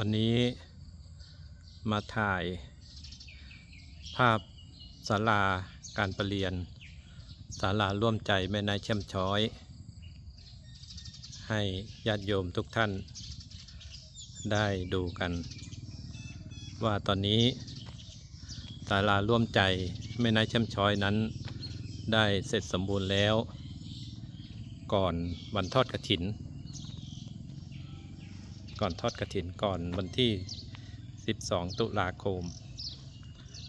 วันนี้มาถ่ายภาพศาลาการประเรียนศาลาร่วมใจแม่นายเช่มช้อย ให้ญาติโยมทุกท่านได้ดูกัน ว่าตอนนี้ศาลาร่วมใจแม่นายเช่มช้อยนั้น ได้เสร็จสมบูรณ์แล้ว ก่อนวันทอดกระถิน ก่อนทอดกระถินก่อนวันที่ 12 ตุลาคม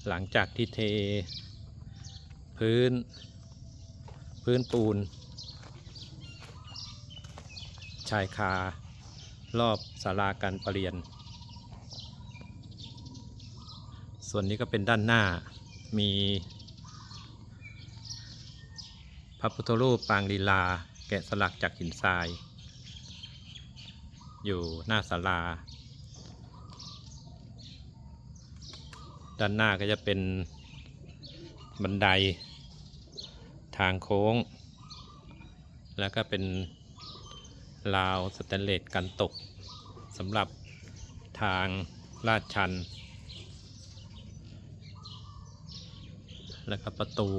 หลังจากที่เท พื้น พื้นปูน ชายคารอบศาลาการประเรียน ส่วนนี้ก็เป็นด้านหน้ามี พระพุทธรูปปางลีลา แกะสลักจากหินทราย อยู่หน้าศาลา ด้านหน้าก็จะเป็นบันได ทางโค้ง แล้วก็เป็นราวสแตนเลสกันตกสำหรับทางลาดชัน แล้วก็ประตู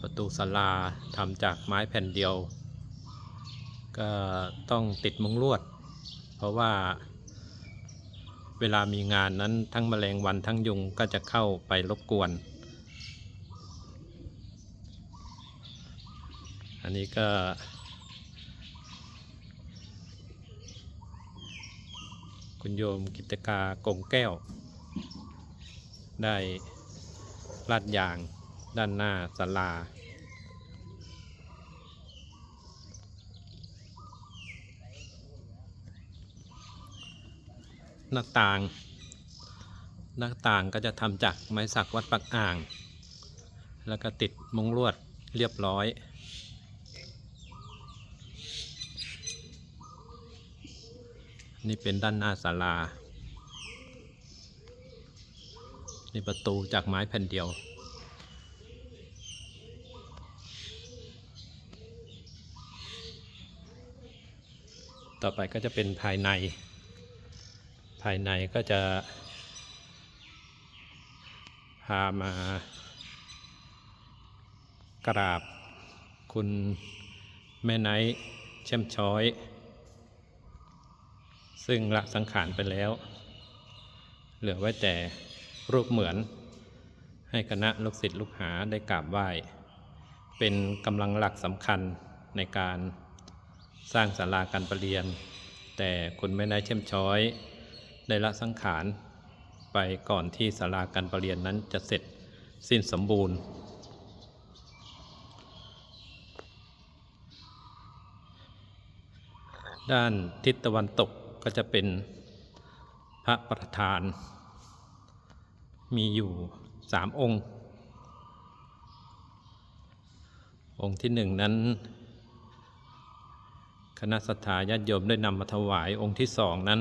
ประตูศาลาทำจากไม้แผ่นเดียว ก็ต้องติดมุ้งลวด เพราะว่า เวลามีงานนั้นทั้งแมลงวันทั้งยุงก็จะเข้าไปรบกวน อันนี้ก็ คุณโยมกิตกากงแก้ว ได้ลาดยางด้านหน้าศาลา หน้าต่าง หน้าต่างก็จะทำจากไม้สักวัดปักอ่าง แล้วก็ติดมุ้งลวดเรียบร้อยนี่เป็นด้านหน้าศาลา นี่ประตูจากไม้แผ่นเดียว ต่อไปก็จะเป็นภายในายในก็จะ พามากราบ คุณแม่ไนท์เช่มช้อย ซึ่งละสังขารไปแล้ว เหลือไว้แต่รูปเหมือน ให้คณะลูกศิษย์ลูกหาได้กราบไหว้ เป็นกำลังหลักสำคัญในการสร้างศาลาการประเรียน แต่คุณแม่นายเช่มช้อย ได้ละสังขารไปก่อนที่ศาลาการประเรียนนั้นจะเสร็จสิ้นสมบูรณ์ ด้านทิศตะวันตกก็จะเป็นพระประธาน มีอยู่สามองค์ องค์ที่หนึ่งนั้น คณะสัตยาญาติโยมได้นำมาถวายองค์ที่สองนั้น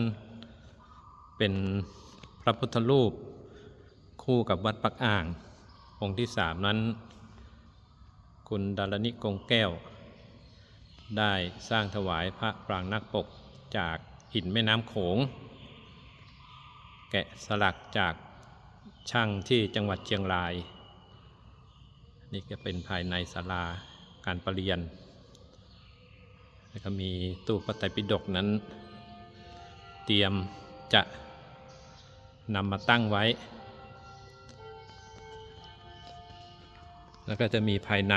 เป็นพระพุทธรูป คู่กับวัดปักอ่าง องค์ที่สามนั้น คุณดารณิกงแก้ว ได้สร้างถวายพระปรางนักปกจากหินแม่น้ำโขง แกะสลักจากช่างที่จังหวัดเชียงราย นี่ก็เป็นภายในศาลาการประเรียน แล้วก็มีตู้พระไตรปิฎกนั้นเตรียม จะนำมาตั้งไว้ แล้วก็จะมีภายใน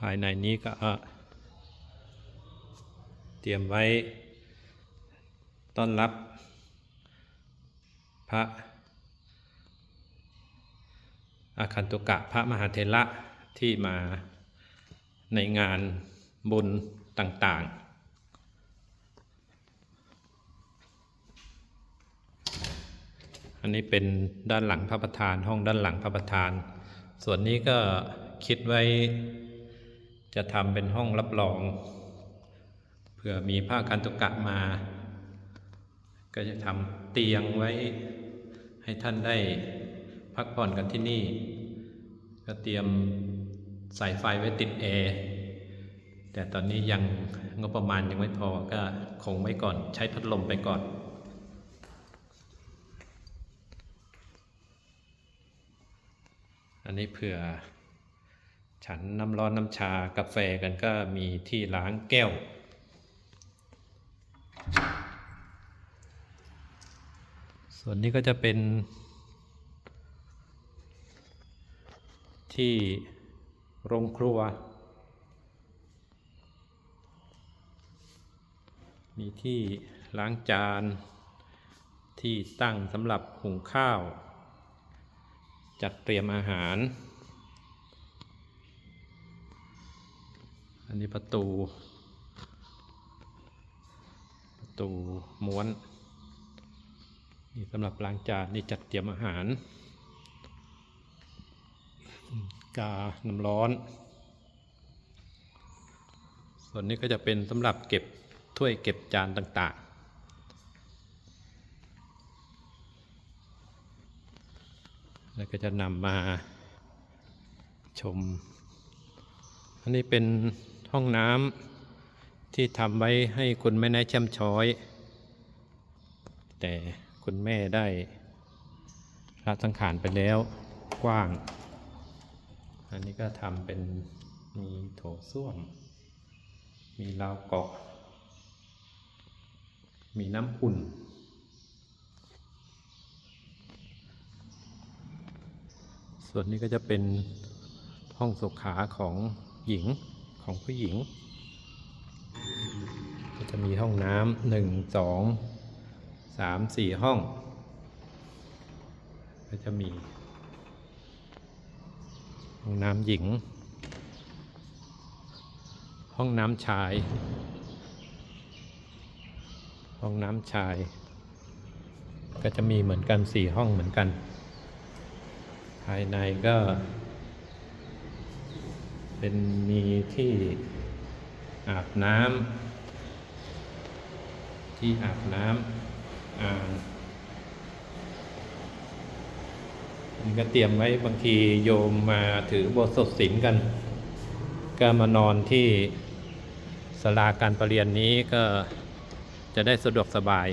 ภายในนี้ก็เตรียมไว้ต้อนรับพระ อาคันตุกะพระมหาเทระที่มาในงานบุญต่างๆอันนี้เป็นด้านหลังพระประธานห้องด้านหลังพระประธาน ส่วนนี้ก็คิดไว้จะทำเป็นห้องรับรองเผื่อมีพระอาคันตุกะมา ก็จะทำเตียงไว้ให้ท่านได้ พักผ่อนกันที่นี่ ก็เตรียมสายไฟไว้ติดแอร์แต่ตอนนี้ยังงบประมาณยังไม่พอก็คงไว้ก่อนใช้พัดลมไปก่อน อันนี้เผื่อ ฉันน้ำร้อนน้ำชากาแฟกันก็มีที่ล้างแก้ว ส่วนนี้ก็จะเป็น ที่โรงครัว มีที่ล้างจาน ที่ตั้งสำหรับหุงข้าว จัดเตรียมอาหาร อันนี้ประตู ประตูม้วน นี่สำหรับล้างจานนี่จัดเตรียมอาหาร กาน้ำร้อน ส่วนนี้ก็จะเป็นสำหรับเก็บถ้วยเก็บจานต่างๆ แล้วก็จะนำมาชม อันนี้เป็นห้องน้ำที่ทำไว้ให้คุณแม่นายแช่มช้อย แต่คุณแม่ได้ละสังขารไปแล้วกว้าง อันนี้ก็ทำเป็นมีโถส้วม มีราวเกาะ มีน้ำอุ่น ส่วนนี้ก็จะเป็นห้องสุขาของหญิงของผู้หญิง ก็จะมีห้องน้ำหนึ่งสองสามสี่ห้อง ก็จะมี ห้องน้ำหญิง ห้องน้ำชาย ห้องน้ำชาย ก็จะมีเหมือนกันสี่ห้องเหมือนกัน ภายในก็ เป็นมีที่อาบน้ำที่อาบน้ำอ่าง นี่ก็เตรียมไว้บางทีโยมมาถือบทสดสินกัน ก็มานอนที่สลาการประเรียนนี้ก็จะได้สะดวกสบาย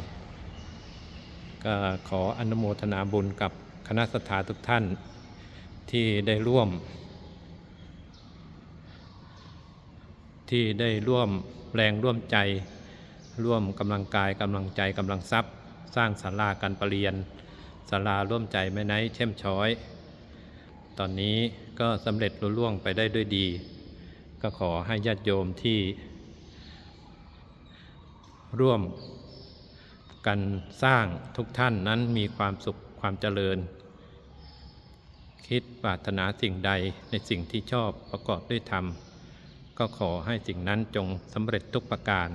ก็ขออนุโมทนาบุญกับคณะสถาทุกท่านที่ได้ร่วม ที่ได้ร่วมแรงร่วมใจ ร่วมกำลังกายกำลังใจกำลังทรัพย์ สร้างศาลาการประเรียน ศาลาร่วมใจแม่ไนท์เช่มช้อย ตอนนี้ก็สำเร็จลุล่วงไปได้ด้วยดี ก็ขอให้ญาติโยมที่ ร่วมกันสร้างทุกท่านนั้นมีความสุขความเจริญ คิดปรารถนาสิ่งใดในสิ่งที่ชอบประกอบด้วยธรรม ก็ขอให้สิ่งนั้นจงสำเร็จทุกประการ